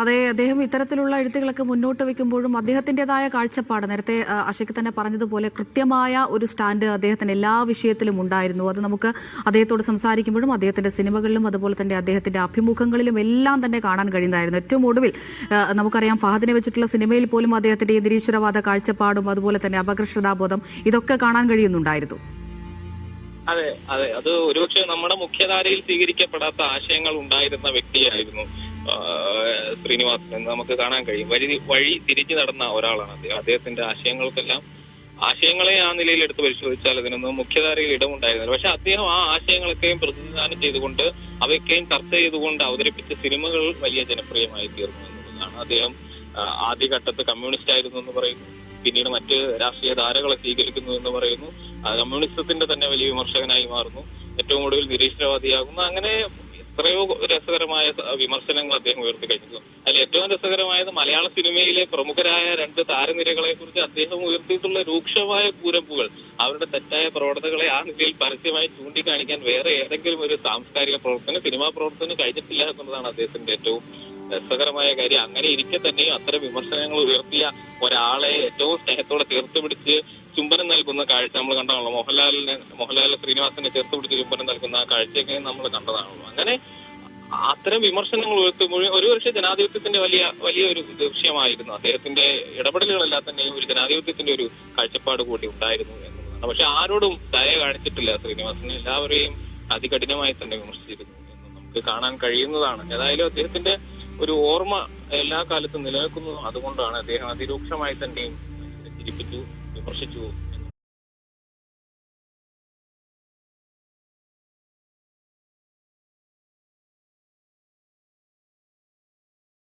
അതെ അദ്ദേഹം ഇത്തരത്തിലുള്ള എഴുത്തുകളൊക്കെ മുന്നോട്ട് വെക്കുമ്പോഴും അദ്ദേഹത്തിന്റെതായ കാഴ്ചപ്പാട്. നേരത്തെ അശക്ക് തന്നെ പറഞ്ഞതുപോലെ കൃത്യമായ ഒരു സ്റ്റാൻഡ് അദ്ദേഹത്തിന് എല്ലാ വിഷയത്തിലും ഉണ്ടായിരുന്നു. അത് നമുക്ക് അദ്ദേഹത്തോട് സംസാരിക്കുമ്പോഴും അദ്ദേഹത്തിന്റെ സിനിമകളിലും അതുപോലെ തന്നെ അദ്ദേഹത്തിന്റെ അഭിമുഖങ്ങളിലും എല്ലാം തന്നെ കാണാൻ കഴിയുന്നതായിരുന്നു. ഏറ്റവും ഒടുവിൽ നമുക്കറിയാം ഫഹദിനെ വെച്ചിട്ടുള്ള സിനിമയിൽ പോലും അദ്ദേഹത്തിന്റെ നിരീശ്വരവാദ കാഴ്ചപ്പാടും അതുപോലെ തന്നെ അപകർഷതാബോധം ഇതൊക്കെ കാണാൻ കഴിയുന്നുണ്ടായിരുന്നു. അതെ അതെ. അത് ഒരുപക്ഷെ നമ്മുടെ മുഖ്യധാരയിൽ സ്വീകരിക്കപ്പെടാത്ത ആശയങ്ങൾ ഉണ്ടായിരുന്ന വ്യക്തിയായിരുന്നു ശ്രീനിവാസൻ എന്ന് നമുക്ക് കാണാൻ കഴിയും. വഴി വഴി തിരിച്ചു നടന്ന ഒരാളാണ് അദ്ദേഹം. അദ്ദേഹത്തിന്റെ ആശയങ്ങൾക്കെല്ലാം ആശയങ്ങളെ ആ നിലയിൽ എടുത്ത് പരിശോധിച്ചാൽ അതിനൊന്നും മുഖ്യധാരയിൽ ഇടമുണ്ടായിരുന്നില്ല. പക്ഷെ അദ്ദേഹം ആ ആശയങ്ങളൊക്കെയും പ്രതിനിധാനം ചെയ്തുകൊണ്ട് അവയൊക്കെയും ചർച്ച ചെയ്തുകൊണ്ട് അവതരിപ്പിച്ച സിനിമകൾ വലിയ ജനപ്രിയമായി തീർന്നു എന്നുള്ളതാണ് അദ്ദേഹം ആദ്യഘട്ടത്ത് കമ്മ്യൂണിസ്റ്റ് ആയിരുന്നു എന്ന് പറയുന്നു. പിന്നീട് മറ്റ് രാഷ്ട്രീയ ധാരകളെ സ്വീകരിക്കുന്നു എന്ന് പറയുന്നു. കമ്മ്യൂണിസത്തിന്റെ തന്നെ വലിയ വിമർശകനായി മാറുന്നു. ഏറ്റവും ഒടുവിൽ നിരീശ്വരവാദിയാകുന്നു. അങ്ങനെ എത്രയോ രസകരമായ വിമർശനങ്ങൾ അദ്ദേഹം ഉയർത്തി കഴിഞ്ഞു. അതിൽ ഏറ്റവും രസകരമായത് മലയാള സിനിമയിലെ പ്രമുഖരായ രണ്ട് താരനിരകളെ കുറിച്ച് അദ്ദേഹം ഉയർത്തിയിട്ടുള്ള രൂക്ഷമായ കൂരമ്പുകൾ. അവരുടെ തെറ്റായ പ്രവണതകളെ ആ നിലയിൽ പരസ്യമായി ചൂണ്ടിക്കാണിക്കാൻ വേറെ ഏതെങ്കിലും ഒരു സാംസ്കാരിക പ്രവർത്തനം സിനിമാ പ്രവർത്തനം കഴിഞ്ഞിട്ടില്ല എന്നുള്ളതാണ് അദ്ദേഹത്തിന്റെ ഏറ്റവും രസകരമായ കാര്യം. അങ്ങനെ ഇരിക്കെ തന്നെയും അത്തരം വിമർശനങ്ങൾ ഉയർത്തിയ ഒരാളെ ഏറ്റവും സ്നേഹത്തോടെ ചേർത്തുപിടിച്ച് ചുംബനം നൽകുന്ന കാഴ്ച നമ്മൾ കണ്ടതാണല്ലോ. മോഹൻലാലിനെ മോഹൻലാൽ ശ്രീനിവാസനെ ചേർത്തുപിടിച്ച് ചുംബനം നൽകുന്ന ആ കാഴ്ചയൊക്കെ നമ്മൾ കണ്ടതാണല്ലോ. അങ്ങനെ അത്തരം വിമർശനങ്ങൾ ഉയർത്തുമ്പോൾ ഒരു പക്ഷേ ജനാധിപത്യത്തിന്റെ വലിയ വലിയ ഒരു അദ്ദേഹത്തിന്റെ ഇടപെടലുകളെല്ലാം തന്നെ ഒരു ജനാധിപത്യത്തിന്റെ ഒരു കാഴ്ചപ്പാട് കൂടി ഉണ്ടായിരുന്നു എന്നുള്ളതാണ്. പക്ഷെ ആരോടും ദയ കാണിച്ചിട്ടില്ല ശ്രീനിവാസനെ. എല്ലാവരെയും അതികഠിനമായി തന്നെ വിമർശിച്ചിരുന്നു എന്ന് നമുക്ക് കാണാൻ കഴിയുന്നതാണ്. ഏതായാലും അദ്ദേഹത്തിന്റെ ഒരു ഓർമ്മ എല്ലാ കാലത്തും നിലനിൽക്കുന്നു. അതുകൊണ്ടാണ് അദ്ദേഹം അതിരൂക്ഷമായി തന്നെയും ചിരിപ്പിച്ചു വിമർശിച്ചു